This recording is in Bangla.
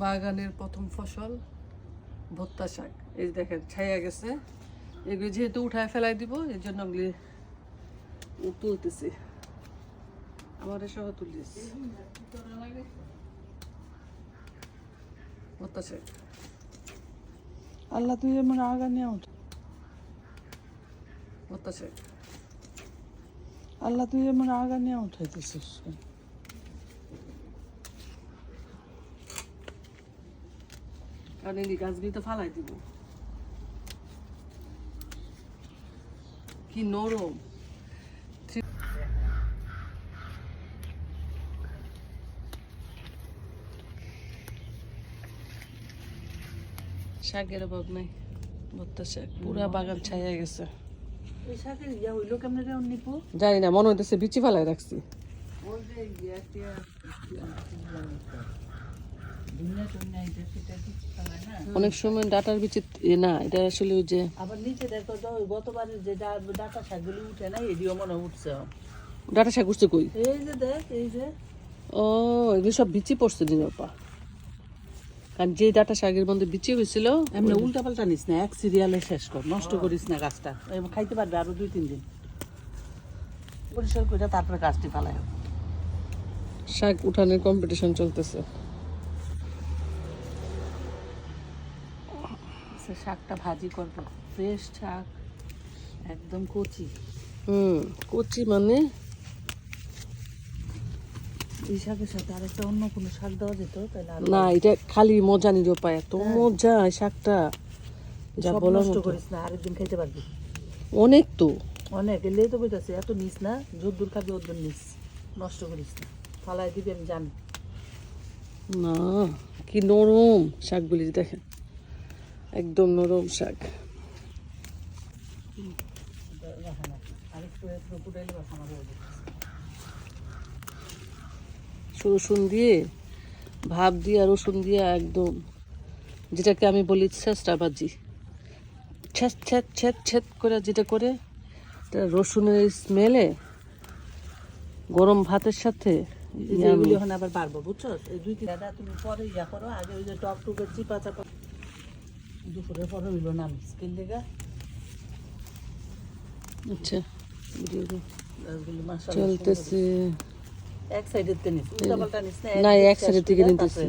বাগানের প্রথম ফসল ভত্তা শাক। এই দেখেন ছাইয়া গেছে। এগুলি যেহেতু উঠায় ফেলাই দিব এর জন্য ওগুলি তুলতেছি। আমার সহ তুলতেছি ভত্তা শাক। আল্লাহ তুই এমন আগা নিয়ে উঠ ভত্তা শাক। আল্লাহ তুই এমন আগা নিয়ে উঠাইতেছিস। কারণ এই গাছগুলি তো ফালাই দিব। কি নরম। শাকের অভাব নাই ভত্তা শাক পুরা বাগান ছাইয়া গেছে। জানি না মনে হইতেছে বিচি ফালাই রাখছি। ওই যে অনেক সময় ডাটার বিচি না এটা আসলে ওই যে আবার নিচে দেখো তো গতবারের যে ডাটা শাকগুলি উঠে না এদিও মনে উঠছে। ডাটা শাক উঠছে কই? এই যে দেখ এই যে। ও এগুলো সব বিচি পড়ছে নিরপা কারণ যে ডাটা শাকের মধ্যে বিচি হয়েছিল এমনি উল্টা পাল্টা নিস না এক সিরিয়ালে শেষ কর নষ্ট করিস না গাছটা। খাইতে পারবে আরও দুই তিন দিন। পরিষ্কার করে তারপরে গাছটি ফালাই শাক উঠানের কম্পিটিশন চলতেছে। সে শাকটা ভাজি করব। ফ্রেশ শাক একদম কচি। হুম কচি মানে? এই শাকের সাথে আরেকটা অন্য কোনো শাক দেওয়া যেত তাহলে না এটা খালি মজা নিরপা এত মজা এই শাকটা। যা বলার নষ্ট করিস না আরেকদিন খাইতে পারবি। অনেক তো। অনেক এলেই তো বুঝতেছে এত নিস না যদ্দূর খাবি ওদ্দূর নিস। নষ্ট করিস না। ফালাই দিবি আমি জানি। না কি নরম শাকগুলি দেখেন। একদম নরম শাক। রসুন দিয়ে ভাপ দিয়ে আর রসুন দিয়ে একদম যেটাকে আমি বলি ছেঁচড়া ভাজি। ছ্যাঁচ ছ্যাঁচ ছ্যাঁচ ছ্যাঁচ করে যেটা করে রসুনের স্মেলে গরম ভাতের সাথে আবার বাড়বো বুঝছ? এই দুই তিন তুমি পরে ইয়া করো আগে ওই যে টক টুকের চিপা চাপা দুপুরে পরে হইল না স্কিল লেগা আচ্ছা। চলতেছে। এক সাইডের তে নিস উল্টা পাল্টা নিস না এক সাইডের থেকে নিতেছে।